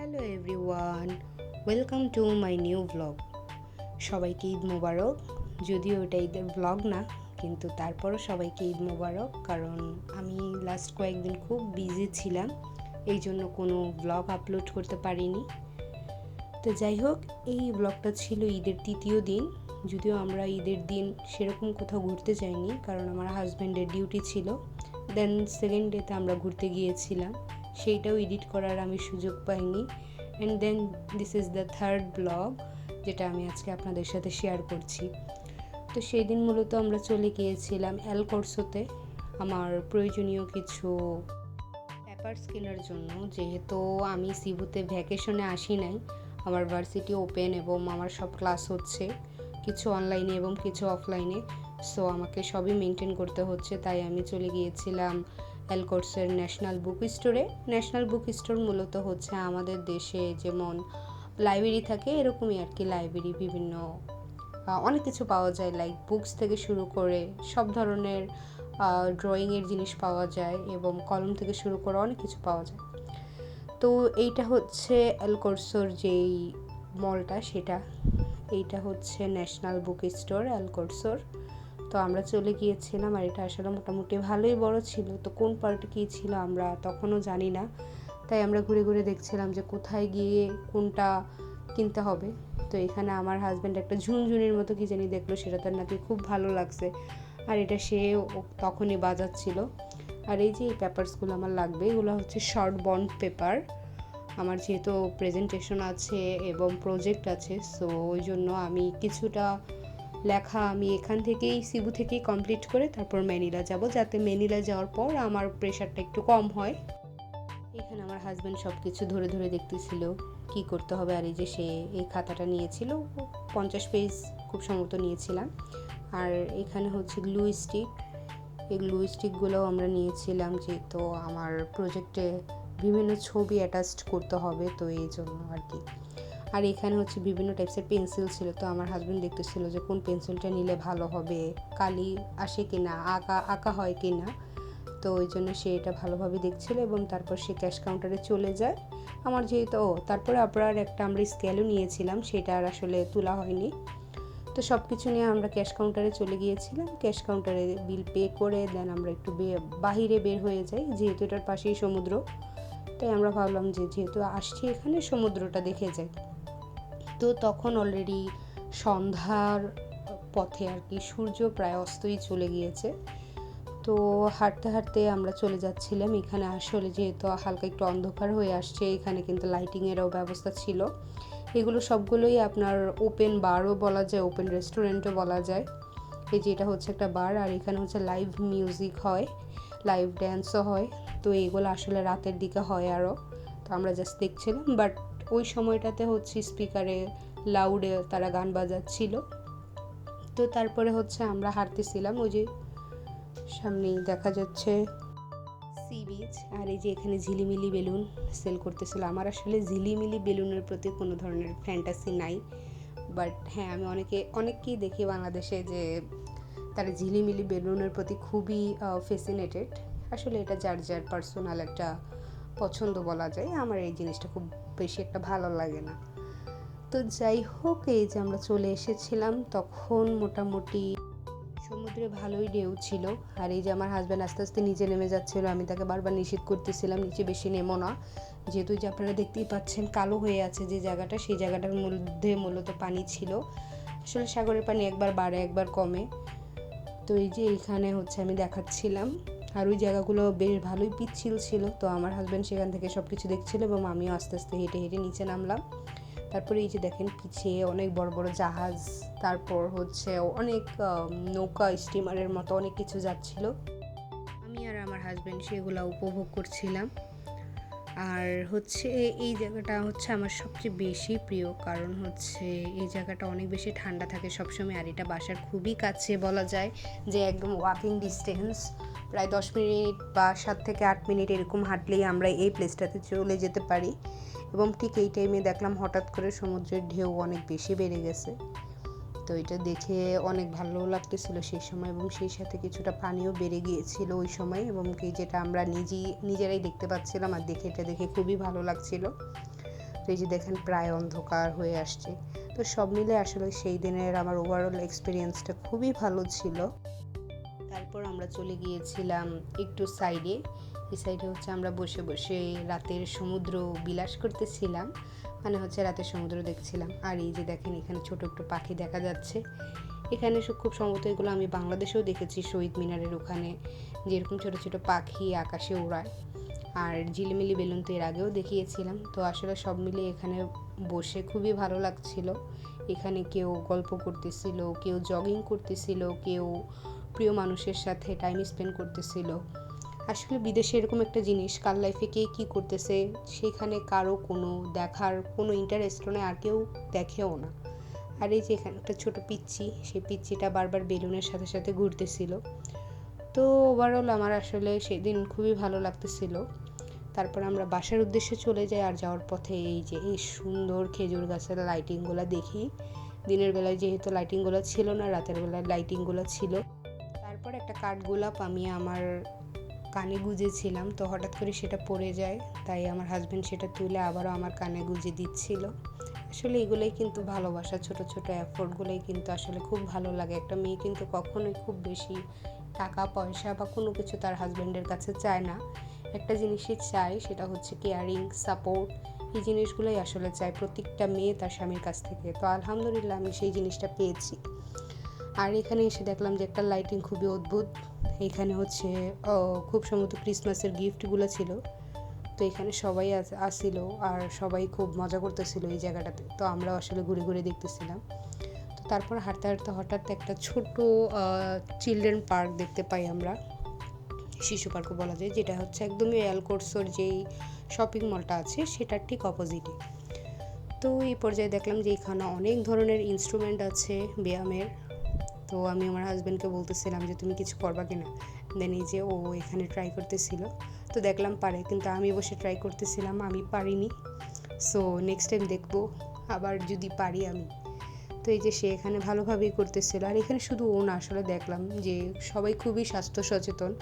Hello everyone, welcome to my new blog. সবাইকে ঈদ মোবারক। যদিও এটা ঈদের ব্লগ না, কিন্তু তারপরও সবাইকে ঈদ মোবারক, কারণ আমি লাস্ট কয়েকদিন খুব বিজি ছিলাম, এই জন্য কোনো ব্লগ আপলোড করতে পারিনি। তো যাই হোক, এই ব্লগটা ছিল ঈদের তৃতীয় দিন। যদিও আমরা ঈদের দিন সেরকম কোথাও ঘুরতে যাইনি, কারণ আমার হাজব্যান্ডের ডিউটি ছিল। দেন সেকেন্ড ডেতে আমরা ঘুরতে গিয়েছিলাম। সেইটাও এডিট করার আমি সুযোগ পাইনি। And then this is the third blog যেটা আমি আজকে আপনাদের সাথে শেয়ার করছি। তো সেই দিন মূলত আমরা চলে গিয়েছিলাম অ্যালকোর্সোতে আমার প্রয়োজনীয় কিছু পেপার্স কেনার জন্য। যেহেতু আমি সিবুতে ভ্যাকেশনে আসি নাই, আমার ভার্সিটি ওপেন এবং আমার সব ক্লাস হচ্ছে, কিছু অনলাইনে এবং কিছু অফলাইনে সো আমাকে সবই মেনটেন করতে হচ্ছে, তাই আমি চলে গিয়েছিলাম অ্যালকোর্সের ন্যাশনাল বুক স্টোরে ন্যাশনাল বুক স্টোর মূলত হচ্ছে আমাদের দেশে যেমন লাইব্রেরি থাকে, এরকমই আর কি লাইব্রেরি বিভিন্ন অনেক কিছু পাওয়া যায়। লাইক বুকস থেকে শুরু করে সব ধরনের ড্রয়িংয়ের জিনিস পাওয়া যায় এবং কলম থেকে শুরু করে অনেক কিছু পাওয়া যায়। তো এইটা হচ্ছে অ্যালকোর্সোর যেই মলটা সেটা। এইটা হচ্ছে ন্যাশনাল বুক স্টোর অ্যালকোর্সোর তো আমরা চলে গিয়েছিলাম আর এটা আসলে মোটামুটি ভালোই বড় ছিল। তো কোন পার্টে কী ছিল আমরা তখনও জানি না। তাই আমরা ঘুরে ঘুরে দেখছিলাম যে কোথায় গিয়ে কোনটা কিনতে হবে। তো এখানে আমার হাজব্যান্ড একটা ঝুনঝুনির মতো কী জানি দেখল, সেটা তার নাকি খুব ভালো লাগছে। আর এটা সে তখনই বাজাচ্ছিল। আর এই যে এই পেপারসগুলো আমার লাগবে, এগুলো হচ্ছে শর্ট বন্ড পেপার আমার যেহেতু প্রেজেন্টেশন আছে এবং প্রজেক্ট আছে সো ওই জন্য আমি কিছুটা লেখা আমি এখান থেকেই সিবু থেকেই কমপ্লিট করে তারপর ম্যানিলা যাব। যাতে ম্যানিলা যাওয়ার পর আমার প্রেশারটা একটু কম হয়। এখানে আমার হাজব্যান্ড সব কিছু ধরে ধরে দেখতেছিল। কি করতে হবে? আর এই যে সে এই খাতাটা নিয়েছিল, পঞ্চাশ পেজ খুব সম্ভবত নিয়েছিলাম। আর এখানে হচ্ছে গ্লু স্টিক এই গ্লু স্টিকগুলোও আমরা নিয়েছিলাম যেহেতু আমার প্রজেক্টে বিভিন্ন ছবি অ্যাটাচড করতে হবে, তো এই জন্য আর কি। আর এখানে হচ্ছে বিভিন্ন টাইপসের পেন্সিল ছিল, তো আমার হাজব্যান্ড দেখতেছিল যে কোন পেন্সিলটা নিলে ভালো হবে, কালি আসে কি না আঁকা আঁকা হয় কি না তো ওই জন্য সে এটা ভালোভাবে দেখছিল এবং তারপর সে ক্যাশ কাউন্টারে চলে যায়। আমার যেহেতু, ও, তারপরে আপনার একটা আমরা স্কেলও নিয়েছিলাম, সেটা আর আসলে তোলা হয়নি। তো সব কিছু নিয়ে আমরা ক্যাশ কাউন্টারে চলে গিয়েছিলাম ক্যাশ কাউন্টারে বিল পে করে দেন আমরা একটু বাহিরে বের হয়ে যাই, যেহেতু এটার পাশেই সমুদ্র। তাই আমরা ভাবলাম যে যেহেতু আসছি এখানে, সমুদ্রটা দেখে যাই। তো তখন অলরেডি সন্ধ্যার পথে আর কি সূর্য প্রায় অস্তই চলে গিয়েছে। তো হাঁটতে হাঁটতে আমরা চলে যাচ্ছিলাম। এখানে আসলে যেহেতু হালকা একটু অন্ধকার হয়ে আসছে, এখানে কিন্তু লাইটিংয়েরও ব্যবস্থা ছিল। এগুলো সবগুলোই আপনার ওপেন বারও বলা যায় ওপেন রেস্টুরেন্টও বলা যায়। এই যে এটা হচ্ছে একটা বার আর এখানে হচ্ছে লাইভ মিউজিক হয় লাইভ ড্যান্সও হয়। তো এগুলো আসলে রাতের দিকে হয় আরও। তো আমরা জাস্ট দেখছিলাম বাট ওই সময়টাতে হচ্ছে স্পিকারে লাউডে তারা গান বাজাচ্ছিল। তো তারপরে হচ্ছে আমরা হাঁটতেছিলাম, ওই যে সামনেই দেখা যাচ্ছে সি বিচ আর এই যে এখানে ঝিলিমিলি বেলুন সেল করতেছিল। আমার আসলে ঝিলিমিলি বেলুনের প্রতি কোনো ধরনের ফ্যান্টাসি নাই বাট হ্যাঁ আমি অনেকে, অনেককেই দেখি বাংলাদেশে যে তারা ঝিলিমিলি বেলুনের প্রতি খুবই ফেসিনেটেড আসলে এটা যার যার পার্সোনাল একটা পছন্দ বলা যায়, আমার এই জিনিসটা খুব বেশি একটা ভালো লাগে না। তো যাই হোক, এই যে আমরা চলে এসেছিলাম, তখন মোটামুটি সমুদ্রে ভালোই ঢেউ ছিল। আর এই যে আমার হাজব্যান্ড আস্তে আস্তে নিচে নেমে যাচ্ছিল, আমি তাকে বারবার নিষেধ করতেছিলাম, নিচে বেশি নেমো না। যেহেতু যে আপনারা দেখতেই পাচ্ছেন, কালো হয়ে আছে যে জায়গাটা, সেই জায়গাটার মধ্যে মূলত পানি ছিল। আসলে সাগরের পানি একবার বাড়ে, একবার কমে। তো এই যে এইখানে হচ্ছে আমি দেখাচ্ছিলাম। আর ওই জায়গাগুলো বেশ ভালোই পিচ্ছিল ছিল। তো আমার হাজব্যান্ড সেখান থেকে সব কিছু দেখছিল এবং আমিও আস্তে আস্তে হেঁটে হেঁটে নিচে নামলাম। তারপরে এই যে দেখেন পিছিয়ে অনেক বড় বড় জাহাজ, তারপর হচ্ছে অনেক নৌকা স্টিমারের মতো অনেক কিছু যাচ্ছিল। আমি আর আমার হাজব্যান্ড সেগুলো উপভোগ করছিলাম। আর হচ্ছে এই জায়গাটা হচ্ছে আমার সবচেয়ে বেশি প্রিয়, কারণ হচ্ছে এই জায়গাটা অনেক বেশি ঠান্ডা থাকে সবসময় আর এটা বাসার খুবই কাছে বলা যায় যে একদম ওয়াকিং ডিস্টেন্স প্রায় দশ মিনিট বা সাত থেকে আট মিনিট এরকম হাঁটলেই আমরা এই প্লেসটাতে চলে যেতে পারি। এবং ঠিক এই টাইমে দেখলাম হঠাৎ করে সমুদ্রের ঢেউ অনেক বেশি বেড়ে গেছে। তো এটা দেখে অনেক ভালো লাগতেছিল সেই সময় এবং সেই সাথে কিছুটা পানিও বেড়ে গিয়েছিল ওই সময় এবং কি যেটা আমরা নিজেই নিজেরাই দেখতে পাচ্ছিলাম আর দেখে, এটা দেখে খুবই ভালো লাগছিল। তো এই যে দেখেন প্রায় অন্ধকার হয়ে আসছে। তো সব মিলে আসলে সেই দিনের আমার ওভারঅল এক্সপিরিয়েন্সটা খুবই ভালো ছিল। তারপর আমরা চলে গিয়েছিলাম একটু সাইডে এই সাইডে হচ্ছে আমরা বসে বসে রাতের সমুদ্র বিলাস করতেছিলাম। মানে হচ্ছে রাতের সমুদ্র দেখছিলাম। আর এই যে দেখেন এখানে ছোট একটু পাখি দেখা যাচ্ছে। এখানে খুব সম্ভবত এগুলো আমি বাংলাদেশেও দেখেছি, শহীদ মিনারের ওখানে। যেরকম ছোট ছোট পাখি আকাশে ওড়ায় আর ঝিলিমিলি বেলুন তো এর আগেও দেখিয়েছিলাম। তো আসলে সব মিলিয়ে এখানে বসে খুবই ভালো লাগছিল। এখানে কেউ গল্প করতেছিল, কেউ জগিং করতেছিল, কেউ প্রিয় মানুষের সাথে টাইম স্পেন্ড করতেছিল। আসলে বিদেশে এরকম একটা জিনিস, কার লাইফে কে কী করতেছে, সেখানে কারও কোনো দেখার কোনো ইন্টারেস্টও নেই, আর কেউ দেখেও না। আর এই যে এখানে একটা ছোটো পিচ্ছি, সেই পিচ্ছিটা বারবার বেলুনের সাথে সাথে ঘুরতেছিল। তো ওভারঅল আমার আসলে সেদিন খুবই ভালো লাগতেছিল। তারপর আমরা বাসার উদ্দেশ্যে চলে যাই, আর যাওয়ার পথে এই যে এই সুন্দর খেজুর গাছের লাইটিংগুলো দেখি। দিনের বেলায় যেহেতু লাইটিংগুলো ছিল না, রাতের বেলায় লাইটিংগুলো ছিল। তারপর একটা কাঠগোলাপ আমি আমার কানে গুজেছিলাম, তো হঠাৎ করে সেটা পড়ে যায়, তাই আমার হাজব্যান্ড সেটা তুলে আবারও আমার কানে গুজে দিচ্ছিল। আসলে এগুলোই কিন্তু ভালোবাসা, ছোট ছোট অ্যাফোর্টগুলোই কিন্তু আসলে খুব ভালো লাগে। একটা মেয়ে কিন্তু কখনোই খুব বেশি টাকা, পয়সা বা কোনো কিছু তার হাজব্যান্ডের কাছে চায় না। একটা জিনিসই চায়, সেটা হচ্ছে কেয়ারিং সাপোর্ট এই জিনিসগুলোই আসলে চায় প্রত্যেকটা মেয়ে তার স্বামীর কাছ থেকে। তো আলহামদুলিল্লাহ আমি সেই জিনিসটা পেয়েছি। আর এখানে এসে দেখলাম যে একটা লাইটিং খুবই অদ্ভুত। এখানে হচ্ছে খুব সম্ভবত ক্রিসমাসের গিফটগুলো ছিল। তো এখানে সবাই আস- আসছিল আর সবাই খুব মজা করতেছিল এই জায়গাটাতে। তো আমরাও আসলে ঘুরে ঘুরে দেখতেছিলাম। তো তারপর হাঁটতে হাঁটতে হঠাৎ একটা ছোট চিলড্রেন পার্ক দেখতে পাই আমরা। শিশু পার্কও বলা যায়, যেটা হচ্ছে একদমই এলকোর্সোর যেই শপিং মলটা আছে, সেটার ঠিক অপোজিটে তো এই পর্যায়ে দেখলাম যে এখানে অনেক ধরনের ইনস্ট্রুমেন্ট আছে ব্যায়ামের। তো আমি আমার হাজব্যান্ডকে বলতেছিলাম যে, তুমি কিছু করবা কিনা? দেন এই যে ও এখানে ট্রাই করতেছিল। তো দেখলাম পারে, কিন্তু আমি বসে ট্রাই করতেছিলাম, আমি পারিনি। সো নেক্সট টাইম দেখব, আবার যদি পারি আমি। তো এই যে সে এখানে ভালোভাবেই করতেছিল। আর এখানে শুধু ও না, আসলে দেখলাম যে সবাই খুবই স্বাস্থ্য সচেতন।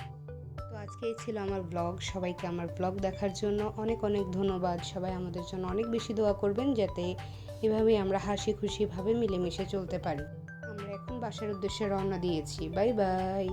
তো আজকে এই ছিল আমার ব্লগ সবাইকে আমার ব্লগ দেখার জন্য অনেক অনেক ধন্যবাদ। সবাই আমাদের জন্য অনেক বেশি দোয়া করবেন, যাতে এভাবেই আমরা হাসি খুশিভাবে মিলেমিশে চলতে পারি। বাসার উদ্দেশ্যে রওনা দিয়েছি। Bye bye.